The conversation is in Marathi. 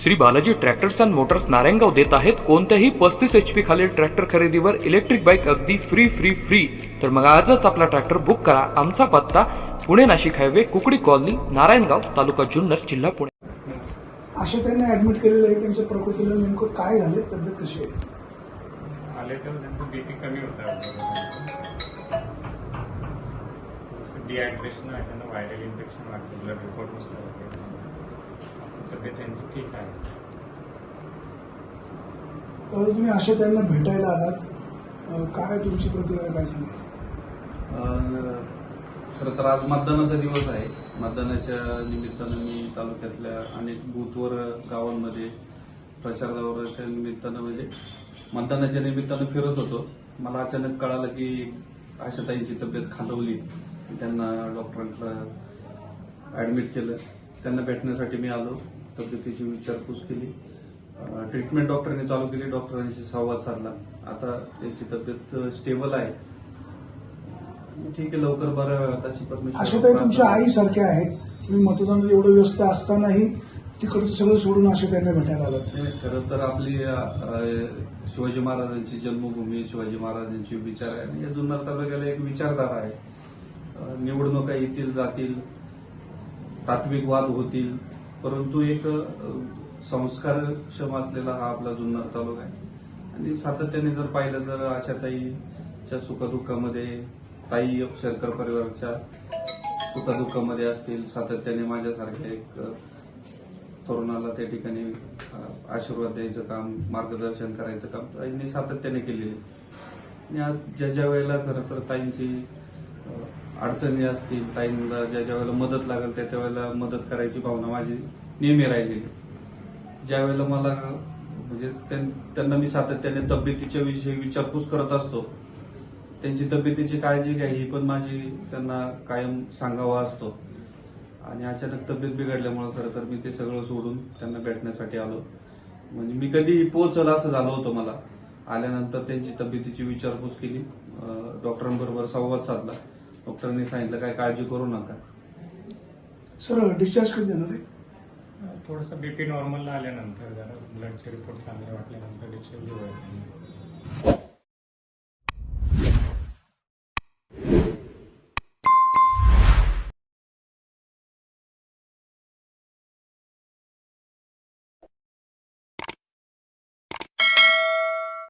Shri Balaji tractors and motors Narayangaon देत आहेत. कोणत्याही पस्तीस एच पी खालील ट्रॅक्टर खरेदीवर इलेक्ट्रिक बाईक अगदी फ्री फ्री फ्री तर मग आजच आपला ट्रॅक्टर बुक करा. आमचा पत्ता पुणे नाशिक हायवे कुकडी कॉलनी नारायणगाव तालुका जुन्नर जिल्हा पुणे. अशा त्यांना ऍडमिट केलेलं आहे त्यांच्या प्रकृतीला नेमकं काय झालं तब्येत कशी आहे? आले तर त्यांचं बीपी कमी होता. डिहायड्रेशन आहे त्यांना व्हायरल इन्फेक्शन वाटतं ब्लड रिपोर्टनुसार तब्येत त्यांची ठीक आहे. तर तुम्ही अशा त्यांना भेटायला आलात. अं, काय तुमची प्रतिक्रिया काय सांगेल? अं, खरं तर आज मतदानाचा दिवस आहे. मतदानाच्या निमित्तानं मी तालुक्यातल्या अनेक बूथवर गावांमध्ये प्रचार दौऱ्याच्या निमित्तानं म्हणजे मतदानाच्या निमित्तानं फिरत होतो. मला अचानक कळालं की आशाताईंची तब्येत खालवली त्यांना डॉक्टरांकडं ऍडमिट केलं. त्यांना भेटण्यासाठी मी आलो तब्येतीची विचारपूस केली. ट्रीटमेंट डॉक्टरांनी चालू केली डॉक्टरांशी संवाद साधला. आता त्यांची तब्येत स्टेबल आहे. ठीक आहे लवकर बरं व्हावं अशी परमेश्वर अशा ताई तुमच्या आईसारख्या आहेत. तुम्ही मतदानात एवढं व्यस्त असतानाही तिकडचं सगळं सोडून अशा त्यांना भेटायला नाही, खरं तर आपली शिवाजी महाराजांची जन्मभूमी शिवाजी महाराजांची विचार आहे. आणि या जुन्नर तालुक्याला एक विचारधारा आहे. निवडणुका येतील जातील. तात्विक वाद होतील परंतु एक संस्कारक्षम असलेला हा आपला जुन्नर तालुका आहे. आणि सातत्याने जर पाहिलं तर आशाताईच्या सुखदुःखामध्ये ताई शंकर परिवाराच्या सुखदुःखामध्ये असतील सातत्याने माझ्यासारख्या एक तरुणाला त्या ठिकाणी आशीर्वाद द्यायचं काम मार्गदर्शन करायचं काम ताईंनी सातत्याने केलेले आणि आज ज्या ज्या वेळेला खरं तर ताईंची अडचणी असतील ताईंना ज्या ज्या वेळेला मदत लागेल त्या त्या वेळेला मदत करायची भावना माझी नेहमी राहिलेली. ज्या वेळेला मला म्हणजे त्यां- त्यांना मी सातत्याने तब्येतीच्या विषयी विचारपूस करत असतो त्यांची तब्येतीची काळजी घ्या ही पण माझी त्यांना कायम सांगावा असतो. आणि अचानक तब्येत बिघडल्यामुळे खरं तर मी ते सगळं सोडून त्यांना भेटण्यासाठी आलो. म्हणजे मी कधी पोहोचल असं झालं होतं मला. आल्यानंतर त्यांची तब्येतीची विचारपूस केली. डॉक्टरांबरोबर संवाद साधला. डॉक्टरांनी सांगितलं काय काळजी करू नका. सर डिस्चार्ज कधी देणार आहे? थोडंसं बीपी नॉर्मलला आल्यानंतर जरा ब्लडचे रिपोर्ट चांगले वाटल्यानंतर डिस्चार्ज